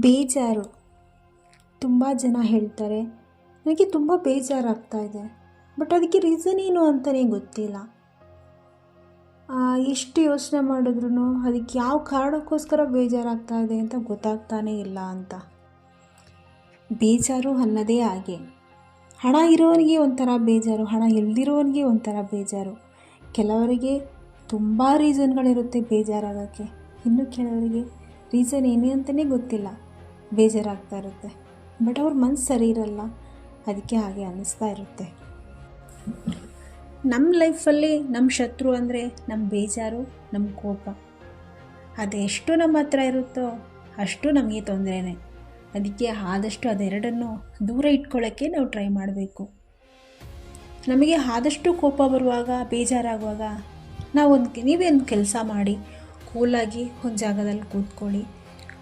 ಬೇಜಾರು. ತುಂಬ ಜನ ಹೇಳ್ತಾರೆ, ನನಗೆ ತುಂಬ ಬೇಜಾರಾಗ್ತಾ ಇದೆ, ಬಟ್ ಅದಕ್ಕೆ ರೀಸನ್ ಏನು ಅಂತಲೇ ಗೊತ್ತಿಲ್ಲ. ಎಷ್ಟು ಯೋಚನೆ ಮಾಡಿದ್ರು ಅದಕ್ಕೆ ಯಾವ ಕಾರಣಕ್ಕೋಸ್ಕರ ಬೇಜಾರಾಗ್ತಾ ಇದೆ ಅಂತ ಗೊತ್ತಾಗ್ತಾನೇ ಇಲ್ಲ ಅಂತ. ಬೇಜಾರು ಅನ್ನೋದೇ ಹಾಗೆ. ಹಣ ಇರೋವನಿಗೆ ಒಂಥರ ಬೇಜಾರು, ಹಣ ಇಲ್ದಿರೋನಿಗೆ ಒಂಥರ ಬೇಜಾರು. ಕೆಲವರಿಗೆ ತುಂಬ ರೀಸನ್ಗಳಿರುತ್ತೆ ಬೇಜಾರಾಗೋಕ್ಕೆ. ಇನ್ನು ಕೆಲವರಿಗೆ ರೀಸನ್ ಏನು ಅಂತಲೇ ಗೊತ್ತಿಲ್ಲ. ಬೇಜಾರಾಗ್ತಾ ಇರುತ್ತೆ. ಬಟ್ ಅವ್ರ ಮನಸ್ಸು ಸರಿ ಇರಲ್ಲ. ಅದಕ್ಕೆ ಹಾಗೆ ಅನ್ನಿಸ್ತಾ ಇರುತ್ತೆ. ನಮ್ಮ ಲೈಫಲ್ಲಿ ನಮ್ಮ ಶತ್ರು ಅಂದರೆ ನಮ್ಮ ಬೇಜಾರು ನಮ್ಮ ಕೋಪ. ಅದೆಷ್ಟು ನಮ್ಮ ಹತ್ರ ಇರುತ್ತೋ ಅಷ್ಟು ನಮಗೆ ತೊಂದರೆನೇ. ಅದಕ್ಕೆ ಆದಷ್ಟು ಅದೆರಡನ್ನು ದೂರ ಇಟ್ಕೊಳ್ಳೋಕ್ಕೆ ನಾವು ಟ್ರೈ ಮಾಡಬೇಕು. ನಮಗೆ ಆದಷ್ಟು ಕೋಪ ಬರುವಾಗ, ಬೇಜಾರಾಗುವಾಗ ನಾವೊಂದು ನೀವೇ ಒಂದು ಕೆಲಸ ಮಾಡಿ, ಕೂಲಾಗಿ ಒಂದು ಜಾಗದಲ್ಲಿ ಕೂತ್ಕೊಳ್ಳಿ.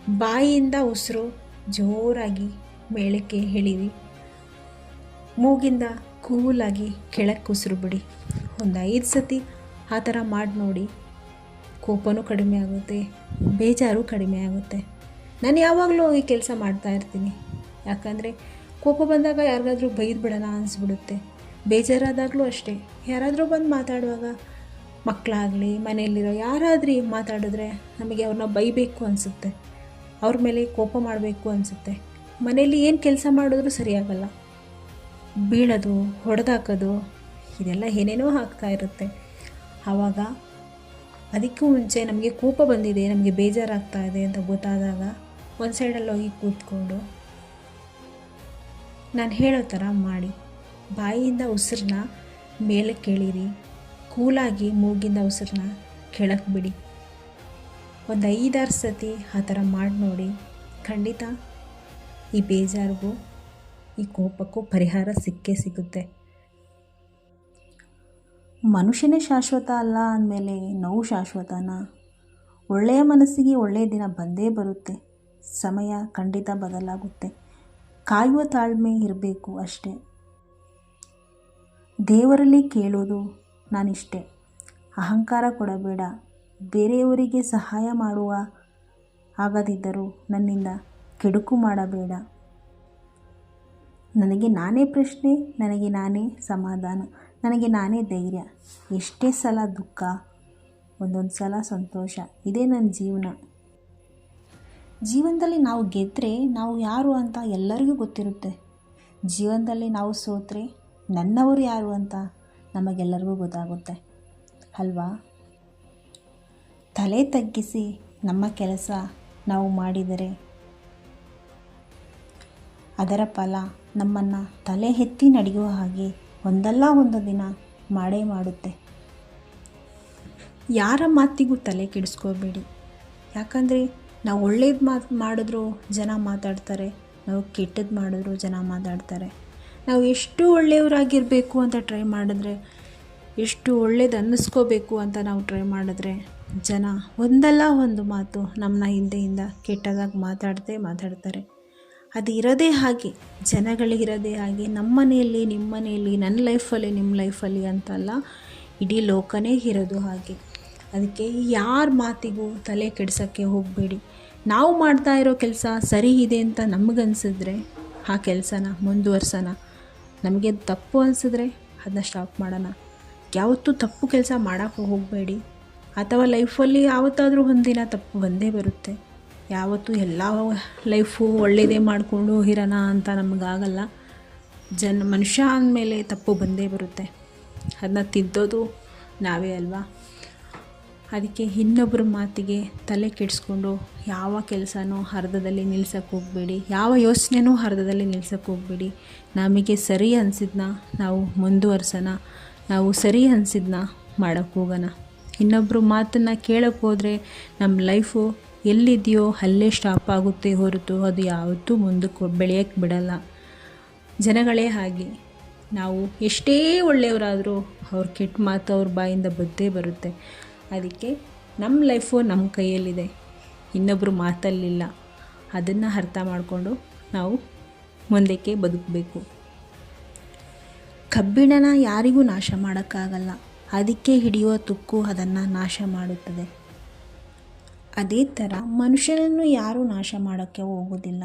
ಬಾಯಿಯಿಂದ ಉಸಿರು ಜೋರಾಗಿ ಮೇಳಕ್ಕೆ ಎಳೀರಿ. ಮೂಗಿಂದ ಕೂಲಾಗಿ ಕೆಳಕ್ಕೆ ಉಸಿರು ಬಿಡಿ ಒಂದು ಐದು ಸತಿ ಆ ಥರ ಮಾಡಿ ನೋಡಿ. ಕೋಪನೂ ಕಡಿಮೆ ಆಗುತ್ತೆ, ಬೇಜಾರು ಕಡಿಮೆ ಆಗುತ್ತೆ. ನಾನು ಯಾವಾಗಲೂ ಈ ಕೆಲಸ ಮಾಡ್ತಾ ಇರ್ತೀನಿ. ಯಾಕಂದರೆ ಕೋಪ ಬಂದಾಗ ಯಾರಿಗಾದರೂ ಬೈದು ಬಿಡೋಣ ಅನಿಸ್ಬಿಡುತ್ತೆ. ಬೇಜಾರಾದಾಗಲೂ ಅಷ್ಟೇ. ಯಾರಾದರೂ ಬಂದು ಮಾತಾಡುವಾಗ ಮಕ್ಕಳಾಗಲಿ ಮನೆಯಲ್ಲಿರೋ ಯಾರಾದ್ರೂ ಮಾತಾಡಿದ್ರೆ ನಮಗೆ ಅವ್ರನ್ನ ಬೈಬೇಕು ಅನಿಸುತ್ತೆ. ಅವ್ರ ಮೇಲೆ ಕೋಪ ಮಾಡಬೇಕು ಅನಿಸುತ್ತೆ. ಮನೆಯಲ್ಲಿ ಏನು ಕೆಲಸ ಮಾಡಿದ್ರೂ ಸರಿಯಾಗಲ್ಲ. ಬೀಳೋದು, ಹೊಡೆದಾಕೋದು, ಇದೆಲ್ಲ ಏನೇನೋ ಆಗ್ತಾ ಇರುತ್ತೆ. ಆವಾಗ ಅದಕ್ಕೂ ಮುಂಚೆ ನಮಗೆ ಕೋಪ ಬಂದಿದೆ, ನಮಗೆ ಬೇಜಾರಾಗ್ತಾ ಇದೆ ಅಂತ ಗೊತ್ತಾದಾಗ ಒಂದು ಸೈಡಲ್ಲಿ ಹೋಗಿ ಕೂತ್ಕೊಂಡು ನಾನು ಹೇಳೋ ಥರ ಮಾಡಿ. ಬಾಯಿಯಿಂದ ಉಸಿರನ್ನ ಮೇಲೆ ಕೇಳಿರಿ. ಕೂಲಾಗಿ ಮೂಗಿಂದ ಉಸಿರನ್ನ ಕೆಳಕ್ಕೆ ಬಿಡಿ. ಒಂದು ಐದಾರು ಸತಿ ಆ ಥರ ಮಾಡಿ ನೋಡಿ. ಖಂಡಿತ ಈ ಬೇಜಾರಿಗೂ, ಈ ಕೋಪಕ್ಕೂ ಪರಿಹಾರ ಸಿಕ್ಕೇ ಸಿಗುತ್ತೆ. ಮನುಷ್ಯನೇ ಶಾಶ್ವತ ಅಲ್ಲ ಅಂದಮೇಲೆ ನೋವು ಶಾಶ್ವತನ? ಒಳ್ಳೆಯ ಮನಸ್ಸಿಗೆ ಒಳ್ಳೆಯ ದಿನ ಬಂದೇ ಬರುತ್ತೆ. ಸಮಯ ಖಂಡಿತ ಬದಲಾಗುತ್ತೆ. ಕಾಯುವ ತಾಳ್ಮೆ ಇರಬೇಕು ಅಷ್ಟೇ. ದೇವರಲ್ಲಿ ಕೇಳೋದು ನಾನಿಷ್ಟೇ. ಅಹಂಕಾರ ಕೊಡಬೇಡ. ಬೇರೆಯವರಿಗೆ ಸಹಾಯ ಮಾಡುವ ಆಗದಿದ್ದರೂ ನನ್ನಿಂದ ಕೆಡುಕು ಮಾಡಬೇಡ. ನನಗೆ ನಾನೇ ಪ್ರಶ್ನೆ, ನನಗೆ ನಾನೇ ಸಮಾಧಾನ, ನನಗೆ ನಾನೇ ಧೈರ್ಯ. ಎಷ್ಟೇ ಸಲ ದುಃಖ, ಒಂದೊಂದು ಸಲ ಸಂತೋಷ. ಇದೇ ನನ್ನ ಜೀವನ. ಜೀವನದಲ್ಲಿ ನಾವು ಗೆದ್ದರೆ ನಾವು ಯಾರು ಅಂತ ಎಲ್ಲರಿಗೂ ಗೊತ್ತಿರುತ್ತೆ. ಜೀವನದಲ್ಲಿ ನಾವು ಸೋತ್ರೆ ನನ್ನವರು ಯಾರು ಅಂತ ನಮಗೆಲ್ಲರಿಗೂ ಗೊತ್ತಾಗುತ್ತೆ. ಅಲ್ವಾ? ತಲೆ ತಗ್ಗಿಸಿ ನಮ್ಮ ಕೆಲಸ ನಾವು ಮಾಡಿದರೆ ಅದರ ಫಲ ನಮ್ಮನ್ನು ತಲೆ ಎತ್ತಿ ನಡೆಯುವ ಹಾಗೆ ಒಂದಲ್ಲ ಒಂದು ದಿನ ಮಾಡೇ ಮಾಡುತ್ತೆ. ಯಾರ ಮಾತಿಗೂ ತಲೆ ಕೆಡಿಸ್ಕೋಬೇಡಿ. ಯಾಕಂದರೆ ನಾವು ಒಳ್ಳೇದು ಮಾತು ಮಾಡಿದ್ರು ಜನ ಮಾತಾಡ್ತಾರೆ, ನಾವು ಕೆಟ್ಟದ್ದು ಮಾಡಿದ್ರು ಜನ ಮಾತಾಡ್ತಾರೆ. ನಾವು ಎಷ್ಟು ಒಳ್ಳೆಯವರಾಗಿರಬೇಕು ಅಂತ ಟ್ರೈ ಮಾಡಿದ್ರೆ ಎಷ್ಟು ಒಳ್ಳೇದು ಅನ್ನಿಸ್ಕೋಬೇಕು ಅಂತ ನಾವು ಟ್ರೈ ಮಾಡಿದ್ರೆ ಜನ ಒಂದಲ್ಲ ಒಂದು ಮಾತು ನಮ್ಮನ್ನ ಹಿಂದೆಯಿಂದ ಕೆಟ್ಟದಾಗಿ ಮಾತಾಡ್ತೇ ಮಾತಾಡ್ತಾರೆ. ಅದು ಇರೋದೇ ಹಾಗೆ ಜನಗಳಿಗಿರೋದೇ ಹಾಗೆ, ನಮ್ಮ ಮನೆಯಲ್ಲಿ, ನಿಮ್ಮ ಮನೆಯಲ್ಲಿ, ನನ್ನ ಲೈಫಲ್ಲಿ ನಿಮ್ಮ ಲೈಫಲ್ಲಿ ಅಂತಲ್ಲ, ಇಡೀ ಲೋಕನೇ ಇರೋದು ಹಾಗೆ. ಅದಕ್ಕೆ ಯಾರ ಮಾತಿಗೂ ತಲೆ ಕೆಡ್ಸೋಕ್ಕೆ ಹೋಗಬೇಡಿ. ನಾವು ಮಾಡ್ತಾ ಇರೋ ಕೆಲಸ ಸರಿ ಇದೆ ಅಂತ ನಮಗನ್ಸಿದ್ರೆ ಆ ಕೆಲಸನ ಮುಂದುವರ್ಸೋಣ ನಮಗೆ ತಪ್ಪು ಅನಿಸಿದ್ರೆ ಅದನ್ನ ಸ್ಟಾಪ್ ಮಾಡೋಣ. ಯಾವತ್ತೂ ತಪ್ಪು ಕೆಲಸ ಮಾಡೋಕ್ಕೆ ಹೋಗಬೇಡಿ. ಅಥವಾ ಲೈಫಲ್ಲಿ ಯಾವತ್ತಾದರೂ ಒಂದಿನ ತಪ್ಪು ಬಂದೇ ಬರುತ್ತೆ. ಯಾವತ್ತೂ ಎಲ್ಲ ಲೈಫು ಒಳ್ಳೆಯದೇ ಮಾಡಿಕೊಂಡು ಹೋಗಿರೋಣ ಅಂತ ನಮಗಾಗಲ್ಲ. ಜನ, ಮನುಷ್ಯ ಅಂದಮೇಲೆ ತಪ್ಪು ಬಂದೇ ಬರುತ್ತೆ. ಅದನ್ನ ತಿದ್ದೋದು ನಾವೇ ಅಲ್ವಾ? ಅದಕ್ಕೆ ಇನ್ನೊಬ್ಬರ ಮಾತಿಗೆ ತಲೆ ಕೆಡಿಸ್ಕೊಂಡು ಯಾವ ಕೆಲಸನೂ ಅರ್ಧದಲ್ಲಿ ನಿಲ್ಸಕ್ಕೆ ಹೋಗಬೇಡಿ. ಯಾವ ಯೋಚನೆನೂ ಅರ್ಧದಲ್ಲಿ ನಿಲ್ಸಕ್ಕೆ ಹೋಗಬೇಡಿ. ನಮಗೆ ಸರಿ ಅನಿಸಿದ್ನ ನಾವು ಮುಂದುವರ್ಸೋಣ. ನಾವು ಸರಿ ಅನಿಸಿದ್ನ ಮಾಡೋಕ್ಕೆ ಹೋಗೋಣ. ಇನ್ನೊಬ್ಬರು ಮಾತನ್ನು ಕೇಳೋಕ್ಕೆ ಹೋದರೆ ನಮ್ಮ ಲೈಫು ಎಲ್ಲಿದೆಯೋ ಅಲ್ಲೇ ಸ್ಟಾಪ್ ಆಗುತ್ತೆ ಹೊರತು, ಅದು ಯಾವತ್ತೂ ಮುಂದಕ್ಕೆ ಬೆಳೆಯೋಕ್ಕೆ ಬಿಡಲ್ಲ. ಜನಗಳೇ ಹಾಗೆ. ನಾವು ಎಷ್ಟೇ ಒಳ್ಳೆಯವರಾದರೂ ಅವ್ರ ಕೆಟ್ಟ ಮಾತು ಅವ್ರ ಬಾಯಿಂದ ಬದ್ದೇ ಬರುತ್ತೆ. ಅದಕ್ಕೆ ನಮ್ಮ ಲೈಫು ನಮ್ಮ ಕೈಯಲ್ಲಿದೆ. ಇನ್ನೊಬ್ಬರು ಮಾತಲ್ಲಿಲ್ಲ. ಅದನ್ನು ಅರ್ಥ ಮಾಡಿಕೊಂಡು ನಾವು ಮುಂದಕ್ಕೆ ಬದುಕಬೇಕು. ಕಬ್ಬಿಣನ ಯಾರಿಗೂ ನಾಶ ಮಾಡೋಕ್ಕಾಗಲ್ಲ. ಅದಕ್ಕೆ ಹಿಡಿಯುವ ತುಕ್ಕು ಅದನ್ನು ನಾಶ ಮಾಡುತ್ತದೆ. ಅದೇ ಥರ ಮನುಷ್ಯನನ್ನು ಯಾರೂ ನಾಶ ಮಾಡೋಕ್ಕೆ ಹೋಗೋದಿಲ್ಲ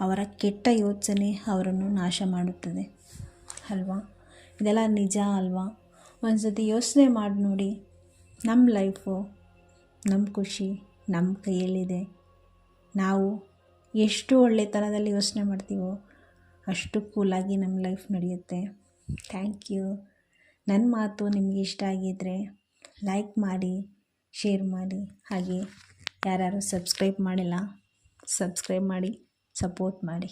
ಅವರ ಕೆಟ್ಟ ಯೋಚನೆ ಅವರನ್ನು ನಾಶ ಮಾಡುತ್ತದೆ. ಅಲ್ವಾ? ಇದೆಲ್ಲ ನಿಜ ಅಲ್ವಾ? ಒಂದು ಸತಿ ಯೋಚನೆ ಮಾಡಿ ನೋಡಿ. ನಮ್ಮ ಲೈಫು ನಮ್ಮ ಖುಷಿ ನಮ್ಮ ಕೈಯಲ್ಲಿದೆ. ನಾವು ಎಷ್ಟು ಒಳ್ಳೆತನದಲ್ಲಿ ಯೋಚನೆ ಮಾಡ್ತೀವೋ ಅಷ್ಟು ಕೂಲಾಗಿ ನಮ್ಮ ಲೈಫ್ ನಡೆಯುತ್ತೆ. ಥ್ಯಾಂಕ್ ಯು ನನ್ನ ಮಾತು ನಿಮಗೆ ಇಷ್ಟ ಆಗಿದ್ದರೆ ಲೈಕ್ ಮಾಡಿ ಶೇರ್ ಮಾಡಿ, ಹಾಗೆ ಯಾರ್ಯಾರು ಸಬ್ಸ್ಕ್ರೈಬ್ ಮಾಡಿಲ್ಲ ಸಬ್ಸ್ಕ್ರೈಬ್ ಮಾಡಿ ಸಪೋರ್ಟ್ ಮಾಡಿ.